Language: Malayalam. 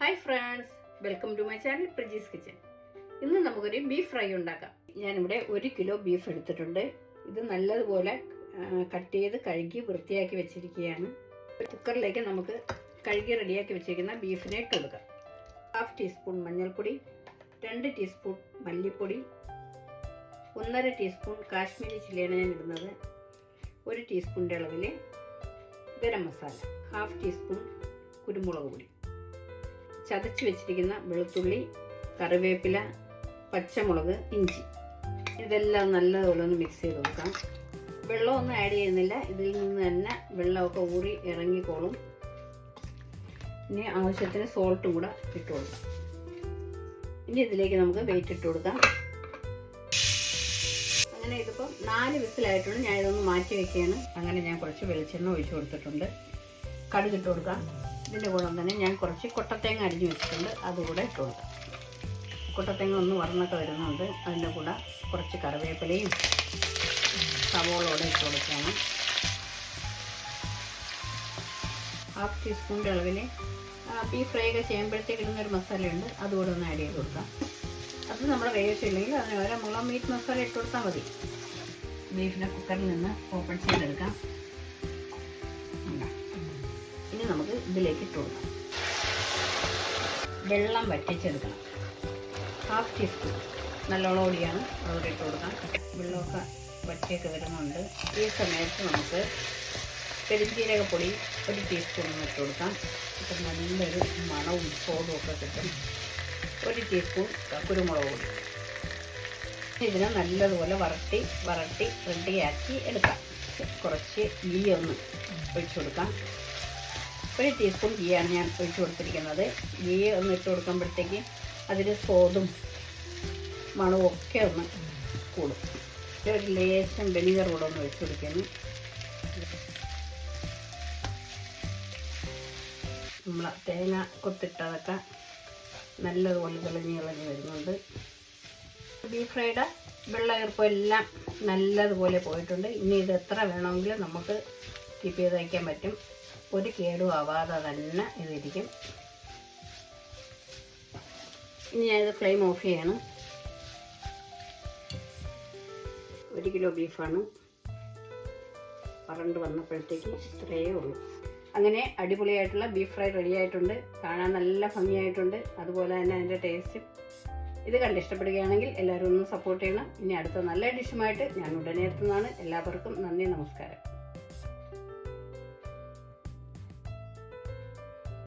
Hi friends welcome to my channel Prajees kitchen ഇന്ന് നമുക്കൊരു ബീഫ് ഫ്രൈ ഉണ്ടാക്കാം. ഞാനിവിടെ ഒരു കിലോ ബീഫ് എടുത്തിട്ടുണ്ട്. ഇത് നല്ലതുപോലെ കട്ട് ചെയ്ത് കഴുകി വൃത്തിയാക്കി വെച്ചിരിക്കുകയാണ്. കുക്കറിലേക്ക് നമുക്ക് കഴുകി റെഡിയാക്കി വെച്ചിരിക്കുന്ന ബീഫിനെ ഇട്ട് കൊടുക്കാം. ഹാഫ് ടീസ്പൂൺ മഞ്ഞൾപ്പൊടി രണ്ട് ടീസ്പൂൺ മല്ലിപ്പൊടി ഒന്നര ടീസ്പൂൺ കാശ്മീരി ചില്ലിയാണ് ഞാൻ ഇടുന്നത്. ഒരു ടീസ്പൂണിന്റെ അളവിൽ ഗരം മസാല ഹാഫ് ടീസ്പൂൺ കുരുമുളക് പൊടി. ചതച്ച് വെച്ചിരിക്കുന്ന വെളുത്തുള്ളി കറിവേപ്പില പച്ചമുളക് ഇഞ്ചി. ഇതെല്ലാം നല്ലതുപോലെ ഒന്ന് മിക്സ് ചെയ്ത് കൊടുക്കാം. വെള്ളമൊന്നും ആഡ് ചെയ്യുന്നില്ല. ഇതിൽ നിന്ന് തന്നെ വെള്ളമൊക്കെ ഊറി ഇറങ്ങിക്കോളും. ഇനി ആവശ്യത്തിന് സോൾട്ടും കൂടെ ഇട്ട് കൊടുക്കാം. ഇനി ഇതിലേക്ക് നമുക്ക് വെയിറ്റ് ഇട്ട് കൊടുക്കാം. അങ്ങനെ ഇതിപ്പോൾ നാല് വിസിലായിട്ടുണ്ട്. ഞാൻ ഇതൊന്ന് മാറ്റി വെക്കുകയാണ്. അങ്ങനെ ഞാൻ കുറച്ച് വെളിച്ചെണ്ണ ഒഴിച്ചു കൊടുത്തിട്ടുണ്ട്. കടുകിട്ട് കൊടുക്കാം. ഇതിന്റെ കൂടെ തന്നെ ഞാൻ കുറച്ച് കൊട്ടത്തേങ്ങ അരിഞ്ഞു വെച്ചിട്ടുണ്ട്. അതുകൂടെ ഇട്ട് കൊട്ടത്തേങ്ങ ഒന്ന് വറന്നൊക്കെ വരുന്നുണ്ട്. അതിന്റെ കൂടെ കുറച്ച് കറിവേപ്പിലയും സവോളോടെ ഇട്ട് കൊടുക്കണം ഹാഫ് ടീസ്പൂണിന്റെ അളവിൽ ബീഫ് ഫ്രൈ ഒക്കെ ചെയ്യുമ്പോഴത്തേക്ക് ഇടുന്നൊരു മസാലയുണ്ട് അതുകൂടെ ഒന്ന് ആഡ് ചെയ്ത് കൊടുക്കാം. അത് നമ്മൾ വേവിച്ചില്ലെങ്കിൽ അതിന് പകരം മുളക് മീറ്റ് മസാല ഇട്ട് കൊടുത്താൽ മതി. ബീഫിനെ കുക്കറിൽ നിന്ന് ഓപ്പൺ ചെയ്തെടുക്കാം. നമുക്ക് ഇതിലേക്ക് ഇട്ട് കൊടുക്കാം. വെള്ളം വറ്റിച്ചെടുക്കണം. ഹാഫ് ടീസ്പൂൺ നല്ലോണം ഓടിയാണ്. അതോടെ ഇട്ട് കൊടുക്കാം. വെള്ളമൊക്കെ വറ്റിയൊക്കെ വരുന്നുണ്ട്. ഈ സമയത്ത് നമുക്ക് പെരുംജീരകപ്പൊടി ഒരു ടീസ്പൂൺ ഇട്ട് കൊടുക്കാം. അപ്പം നല്ലൊരു മണവും സ്വാദും ഒക്കെ കിട്ടും. ഒരു ടീസ്പൂൺ കുരുമുളക് പൊടി. ഇതിനെ നല്ലതുപോലെ വരട്ടി വരട്ടി റെഡിയാക്കി എടുക്കാം. കുറച്ച് ഗീ ഒന്ന് ഒഴിച്ചു കൊടുക്കാം. ഒരു ടീസ്പൂൺ ഗീയാണ് ഞാൻ ഒഴിച്ചു കൊടുത്തിരിക്കുന്നത്. ഗീ ഒന്ന് ഇട്ട് കൊടുക്കുമ്പോഴത്തേക്ക് അതിന് സ്വാദും മണവും ഒക്കെ ഒന്ന് കൂടും. ഒരു ലേശം വെനിഗർ കൂടെ ഒന്ന് ഒഴിച്ചു കൊടുക്കുന്നു. നമ്മൾ തേങ്ങ കൊത്തിട്ടതൊക്കെ നല്ലതുപോലെ തെളിഞ്ഞ് ഇളഞ്ഞ് വരുന്നുണ്ട്. ബീഫ് ഫ്രൈഡ് വെള്ള ഈർപ്പം എല്ലാം നല്ലതുപോലെ പോയിട്ടുണ്ട്. ഇനി ഇത് എത്ര വേണമെങ്കിലും നമുക്ക് കീപ്പ് ചെയ്ത് വയ്ക്കാൻ പറ്റും. ഒരു കേടും ആവാതെ തന്നെ ഇതിരിക്കും. ഇനി ഞാനിത് ഫ്ലെയിം ഓഫ് ചെയ്യണം. ഒരു കിലോ ബീഫാണ്. പറണ്ട് വന്നപ്പോഴത്തേക്ക് ഇത്രയേ ഉള്ളൂ. അങ്ങനെ അടിപൊളിയായിട്ടുള്ള ബീഫ് ഫ്രൈ റെഡി ആയിട്ടുണ്ട്. കാണാൻ നല്ല ഭംഗിയായിട്ടുണ്ട്. അതുപോലെ തന്നെ അതിന്റെ ടേസ്റ്റും ഇത് കണ്ട് ഇഷ്ടപ്പെടുകയാണെങ്കിൽ എല്ലാവരും ഒന്ന് സപ്പോർട്ട് ചെയ്യണം. ഇനി അടുത്ത നല്ല ഡിഷുമായിട്ട് ഞാൻ ഉടനെ എത്തുന്നതാണ്. എല്ലാവർക്കും നന്ദി നമസ്കാരം.